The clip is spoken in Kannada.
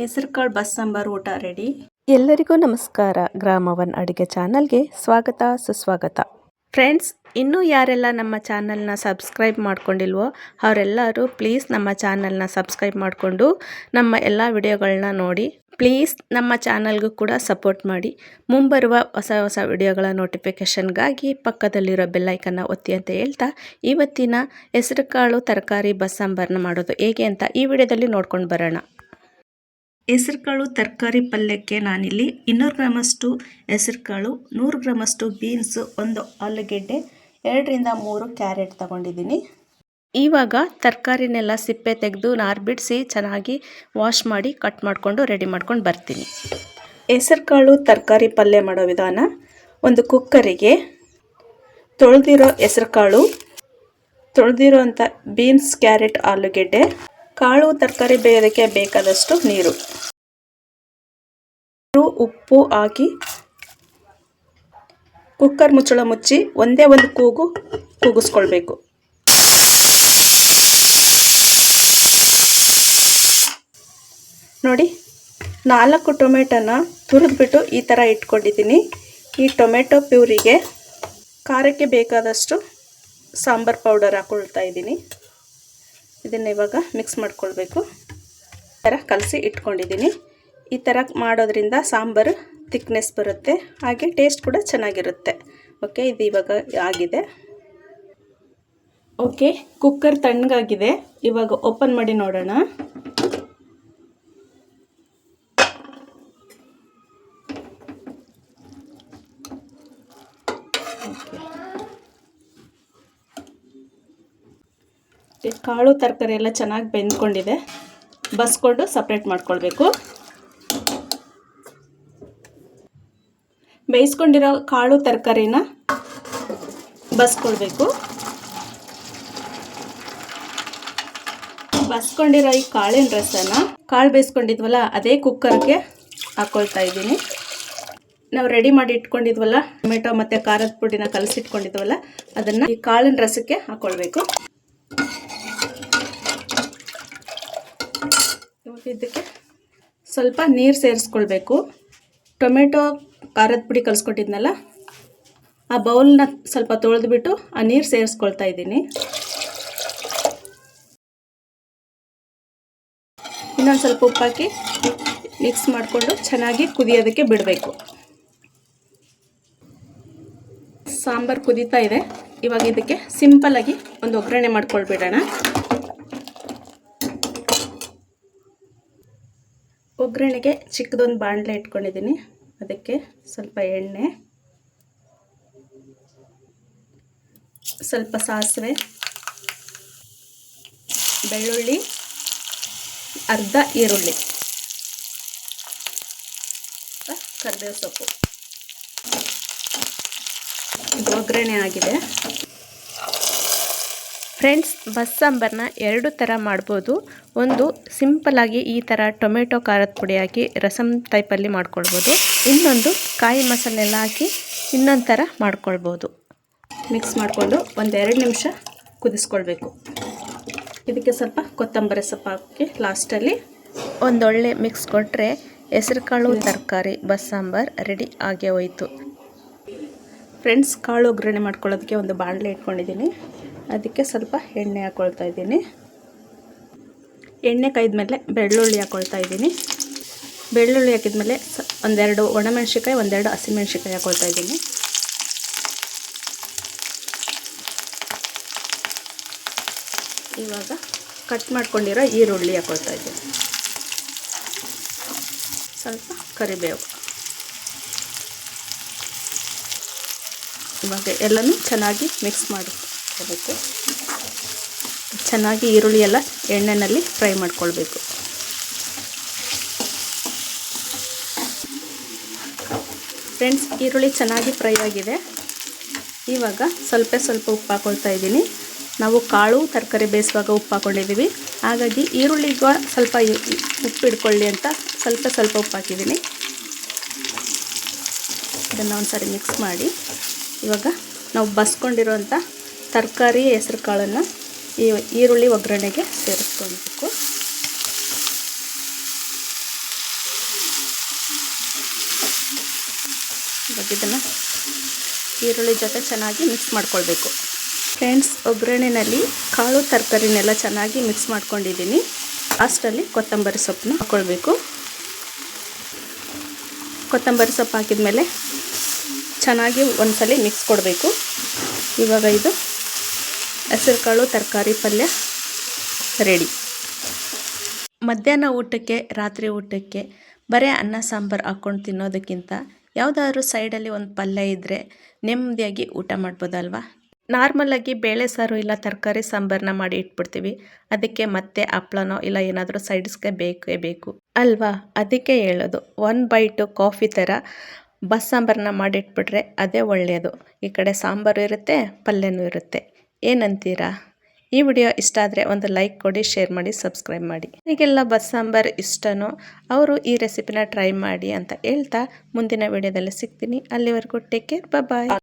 ಹೆಸರುಕಾಳು ಬಸ್ ಸಾಂಬಾರು ಊಟ ರೆಡಿ ಎಲ್ಲರಿಗೂ ನಮಸ್ಕಾರ. ಗ್ರಾಮವನ್ ಅಡುಗೆ ಚಾನಲ್ಗೆ ಸ್ವಾಗತ, ಸುಸ್ವಾಗತ. ಫ್ರೆಂಡ್ಸ್ ಇನ್ನೂ ಯಾರೆಲ್ಲ ನಮ್ಮ ಚಾನಲ್ನ ಸಬ್ಸ್ಕ್ರೈಬ್ ಮಾಡ್ಕೊಂಡಿಲ್ವೋ, ಅವರೆಲ್ಲರೂ ಪ್ಲೀಸ್ ನಮ್ಮ ಚಾನಲ್ನ ಸಬ್ಸ್ಕ್ರೈಬ್ ಮಾಡಿಕೊಂಡು ನಮ್ಮ ಎಲ್ಲ ವಿಡಿಯೋಗಳನ್ನ ನೋಡಿ. ಪ್ಲೀಸ್ ನಮ್ಮ ಚಾನಲ್ಗೂ ಕೂಡ ಸಪೋರ್ಟ್ ಮಾಡಿ. ಮುಂಬರುವ ಹೊಸ ಹೊಸ ವಿಡಿಯೋಗಳ ನೋಟಿಫಿಕೇಷನ್ಗಾಗಿ ಪಕ್ಕದಲ್ಲಿರೋ ಬೆಲ್ಲೈಕನ್ನ ಒತ್ತಿ ಅಂತ ಹೇಳ್ತಾ, ಇವತ್ತಿನ ಹೆಸರುಕಾಳು ತರಕಾರಿ ಬಸ್ಸಾಂಬಾರನ್ನ ಮಾಡೋದು ಹೇಗೆ ಅಂತ ಈ ವಿಡಿಯೋದಲ್ಲಿ ನೋಡ್ಕೊಂಡು ಬರೋಣ. ಹೆಸರುಕಾಳು ತರಕಾರಿ ಪಲ್ಯಕ್ಕೆ ನಾನಿಲ್ಲಿ ಇನ್ನೂರು ಗ್ರಾಮಷ್ಟು ಹೆಸರುಕಾಳು, ನೂರು ಗ್ರಾಮಷ್ಟು ಬೀನ್ಸು ಒಂದು ಆಲೂಗೆಡ್ಡೆ, ಎರಡರಿಂದ ಮೂರು ಕ್ಯಾರೆಟ್ ತಗೊಂಡಿದ್ದೀನಿ. ಇವಾಗ ತರಕಾರಿನೆಲ್ಲ ಸಿಪ್ಪೆ ತೆಗೆದು ನಾರು ಬಿಡಿಸಿ ಚೆನ್ನಾಗಿ ವಾಶ್ ಮಾಡಿ ಕಟ್ ಮಾಡಿಕೊಂಡು ರೆಡಿ ಮಾಡ್ಕೊಂಡು ಬರ್ತೀನಿ. ಹೆಸರುಕಾಳು ತರಕಾರಿ ಪಲ್ಯ ಮಾಡೋ ವಿಧಾನ, ಒಂದು ಕುಕ್ಕರಿಗೆ ತೊಳೆದಿರೋ ಹೆಸರುಕಾಳು ತೊಳೆದಿರೋ ಅಂಥ ಬೀನ್ಸ್ ಕ್ಯಾರೆಟ್, ಆಲೂಗೆಡ್ಡೆ ಕಾಳು, ತರಕಾರಿ ಬೇಯೋದಕ್ಕೆ ಬೇಕಾದಷ್ಟು ನೀರು. ಉಪ್ಪು ಹಾಕಿ ಕುಕ್ಕರ್ ಮುಚ್ಚಳ ಮುಚ್ಚಿ ಒಂದೇ ಒಂದು ಕೂಗು ಕೂಗಿಸ್ಕೊಳ್ಬೇಕು. ನೋಡಿ, ನಾಲ್ಕು ಟೊಮೆಟೊನ ತುರಿದ್ಬಿಟ್ಟು ಈ ಥರ ಇಟ್ಕೊಂಡಿದ್ದೀನಿ. ಈ ಟೊಮೆಟೊ ಪ್ಯೂರಿಗೆ ಖಾರಕ್ಕೆ ಬೇಕಾದಷ್ಟು ಸಾಂಬಾರು ಪೌಡರ್ ಹಾಕೊಳ್ತಾ ಇದ್ದೀನಿ. ಇದನ್ನು ಇವಾಗ ಮಿಕ್ಸ್ ಮಾಡ್ಕೊಳ್ಬೇಕು. ಈ ಥರ ಕಲಸಿ ಇಟ್ಕೊಂಡಿದ್ದೀನಿ. ಈ ಥರ ಮಾಡೋದ್ರಿಂದ ಸಾಂಬಾರು ಥಿಕ್ನೆಸ್ ಬರುತ್ತೆ. ಹಾಗೆ ಟೇಸ್ಟ್ ಕೂಡ ಚೆನ್ನಾಗಿರುತ್ತೆ. ಓಕೆ ಇದು ಇವಾಗ ಆಗಿದೆ. ಓಕೆ ಕುಕ್ಕರ್ ತಣ್ಣಗಾಗಿದೆ. ಇವಾಗ ಓಪನ್ ಮಾಡಿ ನೋಡೋಣ. ಕಾಳು ತರಕಾರಿ ಎಲ್ಲ ಚೆನ್ನಾಗಿ ಬೆಂದ್ಕೊಂಡಿದೆ. ಬಸ್ಕೊಂಡು ಸಪ್ರೇಟ್ ಮಾಡ್ಕೊಳ್ಬೇಕು. ಬೇಯಿಸ್ಕೊಂಡಿರೋ ಕಾಳು ತರಕಾರಿನ ಬಸ್ಕೊಳ್ಬೇಕು. ಬಸ್ಕೊಂಡಿರೋ ಈ ಕಾಳಿನ ರಸನ ಕಾಳು ಬೇಯಿಸ್ಕೊಂಡಿದ್ವಲ್ಲ, ಅದೇ ಕುಕ್ಕರ್ಗೆ ಹಾಕೊಳ್ತಾ ಇದ್ದೀನಿ. ನಾವು ರೆಡಿ ಮಾಡಿ ಇಟ್ಕೊಂಡಿದ್ವಲ್ಲ, ಟೊಮೆಟೊ ಮತ್ತು ಖಾರದ ಪುಡಿನ ಕಲಸಿಟ್ಕೊಂಡಿದ್ವಲ್ಲ, ಅದನ್ನು ಈ ಕಾಳಿನ ರಸಕ್ಕೆ ಹಾಕ್ಕೊಳ್ಬೇಕು ಇದಕ್ಕೆ ಸ್ವಲ್ಪ ನೀರು ಸೇರಿಸ್ಕೊಳ್ಬೇಕು. ಟೊಮೆಟೊ, ಖಾರದ ಪುಡಿ ಕಲಿಸ್ಕೊಟ್ಟಿದ್ನಲ್ಲ ಆ ಬೌಲ್ನ ಸ್ವಲ್ಪ ತೊಳೆದ್ಬಿಟ್ಟು ಆ ನೀರು ಸೇರಿಸ್ಕೊಳ್ತಾ ಇದ್ದೀನಿ. ಇನ್ನೊಂದು ಸ್ವಲ್ಪ ಉಪ್ಪಾಕಿ ಮಿಕ್ಸ್ ಮಾಡಿಕೊಂಡು ಚೆನ್ನಾಗಿ ಕುದಿಯೋದಕ್ಕೆ ಬಿಡಬೇಕು. ಸಾಂಬಾರು ಕುದೀತಾ ಇದೆ. ಇವಾಗ ಇದಕ್ಕೆ ಸಿಂಪಲ್ಲಾಗಿ ಒಂದು ಒಗ್ಗರಣೆ ಮಾಡ್ಕೊಳ್ಬಿಡೋಣ. ಒಗ್ಗರಣೆಗೆ ಚಿಕ್ಕದೊಂದು ಬಾಣಲೆ ಇಟ್ಕೊಂಡಿದ್ದೀನಿ. ಅದಕ್ಕೆ ಸ್ವಲ್ಪ ಎಣ್ಣೆ, ಸ್ವಲ್ಪ ಸಾಸಿವೆ, ಬೆಳ್ಳುಳ್ಳಿ, ಅರ್ಧ ಈರುಳ್ಳಿ, ಕರಿಬೇವು ಸೊಪ್ಪು. ಒಗ್ಗರಣೆ ಆಗಿದೆ. ಫ್ರೆಂಡ್ಸ್ ಬಸ್ ಸಾಂಬಾರನ್ನ ಎರಡು ಥರ ಮಾಡ್ಬೋದು. ಒಂದು ಸಿಂಪಲಾಗಿ ಈ ಥರ ಟೊಮೆಟೊ, ಖಾರದ ಪುಡಿ ಹಾಕಿ ರಸಮ್ ಟೈಪಲ್ಲಿ ಮಾಡ್ಕೊಳ್ಬೋದು. ಇನ್ನೊಂದು, ಕಾಯಿ ಮಸಾಲೆ ಎಲ್ಲ ಹಾಕಿ ಇನ್ನೊಂದು ಥರ ಮಾಡ್ಕೊಳ್ಬೋದು. ಮಿಕ್ಸ್ ಮಾಡಿಕೊಂಡು ಒಂದೆರಡು ನಿಮಿಷ ಕುದಿಸ್ಕೊಳ್ಬೇಕು. ಇದಕ್ಕೆ ಸ್ವಲ್ಪ ಕೊತ್ತಂಬರಿ ಸೊಪ್ಪು ಹಾಕಿ ಲಾಸ್ಟಲ್ಲಿ ಒಂದೊಳ್ಳೆ ಮಿಕ್ಸ್ ಕೊಟ್ಟರೆ ಹೆಸರುಕಾಳು, ತರಕಾರಿ ಬಸ್ ಸಾಂಬಾರು ರೆಡಿ ಆಗೇ ಹೋಯಿತು. ಫ್ರೆಂಡ್ಸ್ ಕಾಳು ಒಗ್ಗರಣೆ ಮಾಡ್ಕೊಳ್ಳೋದಕ್ಕೆ ಒಂದು ಬಾಣಲೆ ಇಟ್ಕೊಂಡಿದ್ದೀನಿ. ಅದಕ್ಕೆ ಸ್ವಲ್ಪ ಎಣ್ಣೆ ಹಾಕ್ಕೊಳ್ತಾ ಇದ್ದೀನಿ. ಎಣ್ಣೆ ಕಾಯ್ದ್ಮೇಲೆ ಬೆಳ್ಳುಳ್ಳಿ ಹಾಕ್ಕೊಳ್ತಾ ಇದ್ದೀನಿ. ಬೆಳ್ಳುಳ್ಳಿ ಹಾಕಿದ್ಮೇಲೆ ಸ ಒಂದೆರಡು ಒಣಮೆಣ್ಸಿಕಾಯಿ ಒಂದೆರಡು ಹಸಿಮೆಣ್ಸಿಕಾಯಿ ಹಾಕ್ಕೊಳ್ತಾ ಇದ್ದೀನಿ. ಇವಾಗ ಕಟ್ ಮಾಡ್ಕೊಂಡಿರೋ ಈರುಳ್ಳಿ ಹಾಕ್ಕೊಳ್ತಾ ಇದ್ದೀನಿ. ಸ್ವಲ್ಪ ಕರಿಬೇವು. ಇವಾಗ ಎಲ್ಲನೂ ಚೆನ್ನಾಗಿ ಮಿಕ್ಸ್ ಚೆನ್ನಾಗಿ ಈರುಳ್ಳಿ ಎಲ್ಲ ಎಣ್ಣೆಯಲ್ಲಿ ಫ್ರೈ ಮಾಡ್ಕೊಳ್ಬೇಕು. ಫ್ರೆಂಡ್ಸ್, ಈರುಳ್ಳಿ ಚೆನ್ನಾಗಿ ಫ್ರೈ ಆಗಿದೆ. ಇವಾಗ ಸ್ವಲ್ಪ ಸ್ವಲ್ಪ ಉಪ್ಪು ಹಾಕೊಳ್ತಾ ಇದ್ದೀನಿ. ನಾವು ಕಾಳು, ತರಕಾರಿ ಬೇಯಿಸುವಾಗ ಉಪ್ಪು ಹಾಕ್ಕೊಂಡಿದ್ದೀವಿ ಹಾಗಾಗಿ ಈರುಳ್ಳಿಗೂ ಸ್ವಲ್ಪ ಉಪ್ಪು ಇಟ್ಕೊಳ್ಳಿ ಅಂತ ಸ್ವಲ್ಪ ಸ್ವಲ್ಪ ಉಪ್ಪು ಹಾಕಿದ್ದೀನಿ. ಇದನ್ನು ಒಂದು ಸಾರಿ ಮಿಕ್ಸ್ ಮಾಡಿ. ಇವಾಗ ನಾವು ಬಸ್ಕೊಂಡಿರೋಂಥ ತರಕಾರಿ ಹೆಸ್ರು ಕಾಳನ್ನು ಈ ಈರುಳ್ಳಿ ಒಗ್ಗರಣೆಗೆ ಸೇರಿಸ್ಕೊಳ್ಬೇಕು. ಇದನ್ನು ಈರುಳ್ಳಿ ಜೊತೆ ಚೆನ್ನಾಗಿ ಮಿಕ್ಸ್ ಮಾಡ್ಕೊಳ್ಬೇಕು. ಫ್ರೆಂಡ್ಸ್ ಒಗ್ಗರಣೆನಲ್ಲಿ ಕಾಳು ತರಕಾರಿನೆಲ್ಲ ಚೆನ್ನಾಗಿ ಮಿಕ್ಸ್ ಮಾಡ್ಕೊಂಡಿದ್ದೀನಿ. ಲಾಸ್ಟಲ್ಲಿ ಕೊತ್ತಂಬರಿ ಸೊಪ್ಪನ್ನ ಹಾಕ್ಕೊಳ್ಬೇಕು ಕೊತ್ತಂಬರಿ ಸೊಪ್ಪು ಹಾಕಿದ ಮೇಲೆ ಚೆನ್ನಾಗಿ ಒಂದ್ಸಲಿ ಮಿಕ್ಸ್ ಕೊಡಬೇಕು. ಇವಾಗ ಇದು ಹೆಸರು ಕಾಳು ತರಕಾರಿ ಪಲ್ಯ ರೆಡಿ. ಮಧ್ಯಾಹ್ನ ಊಟಕ್ಕೆ, ರಾತ್ರಿ ಊಟಕ್ಕೆ ಬರೀ ಅನ್ನ, ಸಾಂಬಾರು ಹಾಕ್ಕೊಂಡು ತಿನ್ನೋದಕ್ಕಿಂತ ಯಾವುದಾದ್ರೂ ಸೈಡಲ್ಲಿ ಒಂದು ಪಲ್ಯ ಇದ್ದರೆ ನೆಮ್ಮದಿಯಾಗಿ ಊಟ ಮಾಡ್ಬೋದಲ್ವಾ? ನಾರ್ಮಲಾಗಿ ಬೇಳೆ ಸಾರು ಇಲ್ಲ ತರಕಾರಿ ಸಾಂಬಾರನ್ನ ಮಾಡಿ ಇಟ್ಬಿಡ್ತೀವಿ. ಅದಕ್ಕೆ ಮತ್ತೆ ಹಪ್ಳನೋ ಇಲ್ಲ ಏನಾದರೂ ಸೈಡ್ಸ್ಗೆ ಬೇಕೇ ಬೇಕು. ಅಲ್ವಾ? ಅದಕ್ಕೆ ಹೇಳೋದು ಒನ್ ಬೈಟು ಕಾಫಿ ಥರ ಬಸ್ ಸಾಂಬಾರನ್ನ ಮಾಡಿಟ್ಬಿಟ್ರೆ ಅದೇ ಒಳ್ಳೆಯದು ಈ ಕಡೆ ಸಾಂಬಾರು ಇರುತ್ತೆ, ಪಲ್ಯನೂ ಇರುತ್ತೆ. ಏನಂತೀರಾ? ಈ ವಿಡಿಯೋ ಇಷ್ಟ ಆದರೆ ಒಂದು ಲೈಕ್ ಕೊಡಿ, ಶೇರ್ ಮಾಡಿ, ಸಬ್ಸ್ಕ್ರೈಬ್ ಮಾಡಿ. ಈಗೆಲ್ಲ ಬಸ್ ಸಾಂಬಾರ್ ಇಷ್ಟನೋ, ಅವರು ಈ ರೆಸಿಪಿನ ಟ್ರೈ ಮಾಡಿ ಅಂತ ಹೇಳ್ತಾ ಮುಂದಿನ ವಿಡಿಯೋದಲ್ಲಿ ಸಿಗ್ತೀನಿ. ಅಲ್ಲಿವರೆಗೂ ಟೇಕ್ ಕೇರ್ ಬಾಯ್